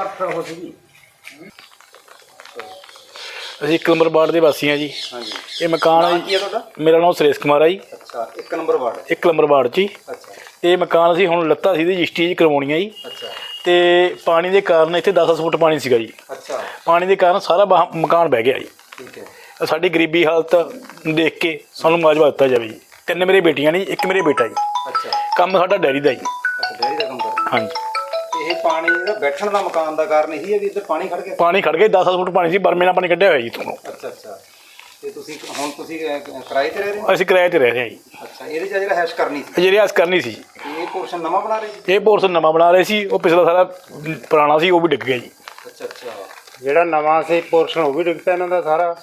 ਘੱਟ ਹੋ ਸੀਗੀ ਅਸੀਂ ਇੱਕ ਨੰਬਰ ਵਾਰਡ ਦੇ ਵਾਸੀ ਹਾਂ ਜੀ। ਹਾਂਜੀ। ਇਹ ਮਕਾਨ ਨਾਂ ਜੀ। ਕੀ ਹੈ ਤੁਹਾਡਾ? ਮੇਰਾ ਨਾਮ ਸੁਰੇਸ਼ ਕੁਮਾਰ ਹੈ ਜੀ। ਅੱਛਾ ਇੱਕ ਨੰਬਰ ਵਾਰਡ। ਇੱਕ ਨੰਬਰ ਵਾਰਡ 'ਚ ਜੀ। ਅੱਛਾ। ਇਹ ਮਕਾਨ ਅਸੀਂ ਹੁਣ ਲੱਤਾ ਸੀ ਇਹਦੀ ਰਜਿਸਟਰੀ ਜੀ ਕਰਵਾਉਣੀ ਹੈ ਜੀ। ਅੱਛਾ। ਤੇ ਪਾਣੀ ਦੇ ਕਾਰਨ ਇੱਥੇ 10 ਫੁੱਟ ਪਾਣੀ ਸੀਗਾ ਜੀ। ਅੱਛਾ। ਪਾਣੀ ਦੇ ਕਾਰਨ ਸਾਰਾ ਬਾਹ- ਮਕਾਨ ਬਹਿ ਗਿਆ ਜੀ। ਠੀਕ ਹੈ। ਸਾਡੀ ਗਰੀਬੀ ਹਾਲਤ ਦੇਖ ਕੇ ਸਾਨੂੰ ਮੁਆਵਜ਼ਾ ਦਿੱਤਾ ਜਾਵੇ ਜੀ। ਤਿੰਨ ਮੇਰੇ ਬੇਟੀਆਂ ਨੇ ਜੀ, ਇੱਕ ਮੇਰੇ ਬੇਟਾ ਜੀ। ਅੱਛਾ। ਕੰਮ ਸਾਡਾ ਡੈਰੀ ਦਾ ਜੀ। ਅੱਛਾ ਡੈਰੀ ਦਾ ਕੰਮ ਕਰਦਾ। ਹਾਂਜੀ। ਇਹ ਪਾਣੀ ਜਿਹੜਾ ਬੈਠਣ ਦਾ ਮਕਾਨ ਦਾ ਕਾਰਨ ਇਹੀ ਹੈ ਵੀ ਇੱਧਰ ਪਾਣੀ ਖੜ ਗਿਆ? ਪਾਣੀ ਖੜ ਗਿਆ 10 ਫੁੱਟ ਪਾਣੀ ਸੀ ਬਰਮੇ ਨਾਲ ਪਾਣੀ ਕੱਢਿਆ ਹੋਇਆ ਜੀ ਤੁਹਾਨੂੰ ਅੱਛਾ ਅੱਛਾ। ਤੇ ਤੁਸੀਂ ਹੁਣ ਤੁਸੀਂ ਅਹ, ਕਿਰਾਏ ਤੇ ਰਹਿ ਰਹੇ ਹੋ? ਅਸੀਂ ਕਿਰਾਏ ਤੇ ਰਹਿ ਰਹੇ ਹਾਂ ਜੀ। ਅੱਛਾ ਇਹਦੇ ਚ ਜਿਹੜਾ ਹੈਸ਼ ਕਰਨੀ ਸੀ? ਜਿਹੜੀ ਆਸ ਕਰਨੀ ਸੀ। ਇਹ ਪੋਰਸ਼ਨ ਨਵਾਂ ਬਣਾ ਰਹੇ ਸੀ? ਇਹ ਪੋਰਸ਼ਨ ਨਵਾਂ ਬਣਾ ਰਹੇ ਸੀ ਉਹ ਪਿਛਲਾ ਸਾਰਾ ਪੁਰਾਣਾ ਸੀ ਉਹ ਵੀ ਡਿੱਗ ਗਿਆ ਜੀ। ਅੱਛਾ ਅੱਛਾ। ਜਿਹੜਾ ਨਵਾਂ ਸੀ ਪੋਰਸ਼ਨ ਉਹ ਵੀ ਡਿੱਗ ਪਿਆ ਇਹਨਾਂ ਦਾ ਸਾਰਾ।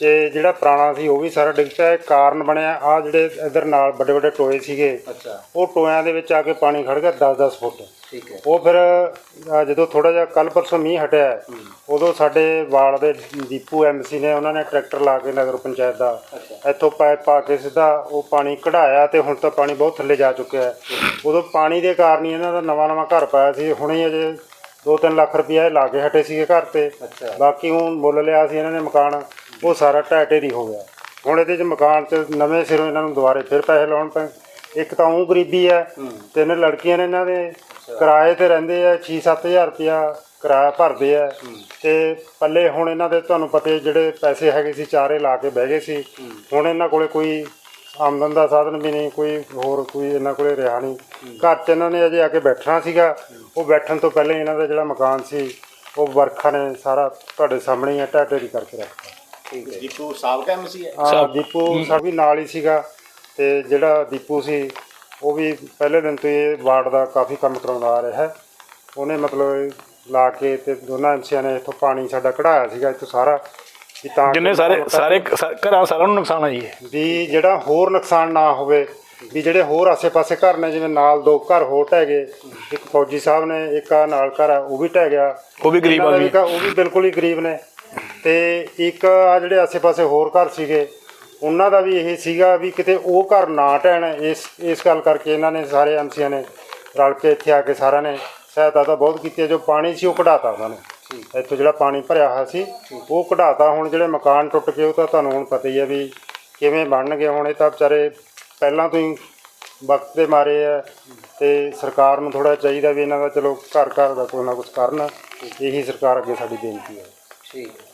ਤੇ ਜਿਹੜਾ ਪੁਰਾਣਾ ਸੀ ਉਹ ਵੀ ਸਾਰਾ ਡਿੱਗ ਪਿਆ। ਇਹ ਕਾਰਨ ਬਣਿਆ ਆ ਜਿਹੜੇ ਇਧਰ ਨਾਲ ਵੱਡੇ ਵੱਡੇ ਟੋਏ ਸੀਗੇ ਅੱਛਾ। ਉਹ ਟੋਇਆਂ ਦੇ ਵਿੱਚ ਆ ਕੇ ਪਾਣੀ ਖੜ ਗਿਆ 10-10 ਫੁੱਟ। ਠੀਕ ਹੈ। ਉਹ ਫਿਰ ਅ, ਜਦੋਂ ਥੋੜਾ ਜਿਹਾ ਕੱਲ ਪਰਸੋਂ ਮੀਂਹ ਹਟਿਆ ਉਦੋਂ ਸਾਡੇ ਵਾਲ ਦੇ ਦੀਪੂ ਐਮਸੀ ਨੇ ਉਹਨਾਂ ਨੇ ਟਰੈਕਟਰ ਲਾ ਕੇ ਨਗਰ ਪੰਚਾਇਤ ਦਾ ਅੱਛਾ। ਇੱਥੋਂ ਪਾਈਪ ਪਾ ਕੇ ਸਿੱਧਾ ਉਹ ਪਾਣੀ ਕਢਾਇਆ ਤੇ ਹੁਣ ਤਾਂ ਪਾਣੀ ਬਹੁਤ ਥੱਲੇ ਜਾ ਚੁੱਕਿਆ ਹੈ। ਉਦੋਂ ਪਾਣੀ ਦੇ ਕਾਰਨ ਹੀ ਇਹਨਾਂ ਦਾ ਨਵਾਂ ਨਵਾਂ ਘਰ ਪਾਇਆ ਸੀ ਹੁਣੇ ਅਜੇ 2-3 ਲੱਖ ਰੁਪਇਆ ਇਹ ਲਾ ਕੇ ਹਟੇ ਸੀਗੇ ਘਰ ਤੇ। ਅੱਛਾ। ਬਾਕੀ ਹੁਣ ਮੁੱਲ ਲਿਆ ਸੀ ਇਹਨਾਂ ਨੇ ਮਕਾਨ ਉਹ ਸਾਰਾ ਢਹਿ ਢੇਰੀ ਹੋ ਗਿਆ। ਹੁਣ ਇਹਦੇ ਚ ਮਕਾਨ ਚ ਨਵੇਂ ਸਿਰੋਂ ਇਹਨਾਂ ਨੂੰ ਦੁਬਾਰੇ ਫਿਰ ਪੈਸੇ ਲਾਉਣ ਪਏ। ਇੱਕ ਤਾਂ ਉਹ ਗਰੀਬੀ ਹੈ। ਤਿੰਨ ਲੜਕੀਆਂ ਨੇ ਇਹਨਾਂ ਦੇ ਕਿਰਾਏ ਤੇ ਰਹਿੰਦੇ ਆ 6-7000 ਰੁਪਇਆ ਕਿਰਾਇਆ ਭਰਦੇ ਆ। ਤੇ ਪੱਲੇ ਹੁਣ ਇਹਨਾਂ ਦੇ ਤੁਹਾਨੂੰ ਪਤਾ ਜਿਹੜੇ ਪੈਸੇ ਹੈਗੇ ਸੀ ਚਾਰੇ ਲਾ ਕੇ ਬਹਿ ਗਏ ਸੀ। ਹੁਣ ਇਹਨਾਂ ਕੋਲੇ ਕੋਈ ਆਮਦਨ ਦਾ ਸਾਧਨ ਵੀ ਨਹੀਂ ਕੋਈ ਹੋਰ ਕੋਈ ਇਹਨਾਂ ਕੋਲੇ ਰਿਹਾ ਨਹੀਂ। ਘਰ 'ਚ ਇਹਨਾਂ ਨੇ ਅਜੇ ਆ ਕੇ ਬੈਠਣਾ ਸੀਗਾ। ਉਹ ਬੈਠਣ ਤੋਂ ਪਹਿਲਾਂ ਇਹਨਾਂ ਦਾ ਜਿਹੜਾ ਮਕਾਨ ਸੀ ਉਹ ਵਰਖਾ ਨੇ ਸਾਰਾ ਤੁਹਾਡੇ ਸਾਹਮਣੇ ਹੀ ਹੈ ਢਹਿ ਢੇਰੀ ਕਰਕੇ ਰੱਖਤਾ ਠੀਕ ਹੈ। ਦੀਪੂ ਸਾਬਕਾ ਐਮਸੀ ਹੈ? ਹਾਂ ਦੀਪੂ ਸਾ ਵੀ ਨਾਲ ਹੀ ਸੀਗਾ। ਤੇ ਜਿਹੜਾ ਦੀਪੂ ਸੀ ਉਹ ਵੀ ਪਹਿਲੇ ਦਿਨ ਤੋਂ ਹੀ ਇਹ ਵਾਰਡ ਦਾ ਕਾਫੀ ਕੰਮ ਕਰਾਉਂਦਾ ਆ ਰਿਹਾ ਹੈ। ਉਹਨੇ ਮਤਲਬ ਲਾ ਕੇ ਤੇ ਦੋਨਾਂ ਐਮਸੀਆਂ ਨੇ ਇੱਥੋਂ ਪਾਣੀ ਸਾਡਾ ਕਢਾਇਆ ਸੀਗਾ ਇੱਥੋਂ ਸਾਰਾ ਵੀ ਤਾਂ ਕਿ ਜਿੰਨੇ ਸਾਰੇ ਸਾਰੇ ਸਾ- ਘਰਾਂ ਸਾਰਿਆਂ ਨੂੰ ਨੁਕਸਾਨ ਆ ਜੀ ਇਹ। ਵੀ ਜਿਹੜਾ ਹੋਰ ਨੁਕਸਾਨ ਨਾ ਹੋਵੇ ਵੀ ਜਿਹੜੇ ਹੋਰ ਆਸੇ-ਪਾਸੇ ਘਰ ਨੇ ਜਿਵੇਂ ਨਾਲ ਦੋ ਘਰ ਹੋਰ ਢਹਿ ਗਏ ਇੱਕ ਫੌਜੀ ਸਾਹਿਬ ਨੇ ਇੱਕ ਆ ਨਾਲ ਘਰ ਆ ਉਹ ਵੀ ਢਹਿ ਗਿਆ। ਉਹ ਵੀ ਗਰੀਬ ਇਹਨਾਂ ਦਾ ਆਦਮੀ। ਵੀ ਘਰ- ਉਹ ਵੀ ਬਿਲਕੁਲ ਹੀ ਗਰੀਬ ਨੇ। ਤੇ ਇੱਕ ਆ ਜਿਹੜੇ ਆਸੇ-ਪਾਸੇ ਹੋਰ ਘਰ ਸੀਗੇ ਉਹਨਾਂ ਦਾ ਵੀ ਇਹ ਸੀਗਾ ਵੀ ਕਿਤੇ ਉਹ ਘਰ ਨਾ ਢਹਿਣ ਇਸ ਇਸ ਗੱਲ ਕਰਕੇ ਇਹਨਾਂ ਨੇ ਸਾਰੇ ਐਮਸੀਆਂ ਨੇ ਰਲ ਕੇ ਇੱਥੇ ਆ ਕੇ ਸਾਰਿਆਂ ਨੇ ਸਹਾਇਤਾ ਤਾਂ ਬਹੁਤ ਕੀਤੀ ਹੈ। ਜੋ ਪਾਣੀ ਸੀ ਉਹ ਕਢਾਤਾ ਉਹਨਾਂ ਨੇ। ਇੱਥੋਂ ਜਿਹੜਾ ਪਾਣੀ ਭਰਿਆ ਹੋਇਆ ਸੀ ਉਹ ਕਢਾਤਾ। ਹੁਣ ਜਿਹੜੇ ਮਕਾਨ ਟੁੱਟ ਗਏ ਉਹ ਤਾਂ ਤੁਹਾਨੂੰ ਹੁਣ ਪਤਾ ਹੀ ਹੈ ਵੀ ਕਿਵੇਂ ਬਣਨਗੇ। ਹੁਣ ਇਹ ਤਾਂ ਵਿਚਾਰੇ ਪਹਿਲਾਂ ਤੋਂ ਹੀ ਵਕਤ ਦੇ ਮਾਰੇ ਆ ਤੇ ਸਰਕਾਰ ਨੂੰ ਥੋੜਾ ਚਾਹੀਦਾ ਵੀ ਇਹਨਾਂ ਦਾ ਚਲੋ ਘਰ ਘਰ ਦਾ ਕੋਈ ਨਾ ਕੁਝ ਕਰਨ। ਇਹੀ ਸਰਕਾਰ ਅੱਗੇ ਸਾਡੀ ਬੇਨਤੀ ਹੈ। ਠੀਕ। ਹੈ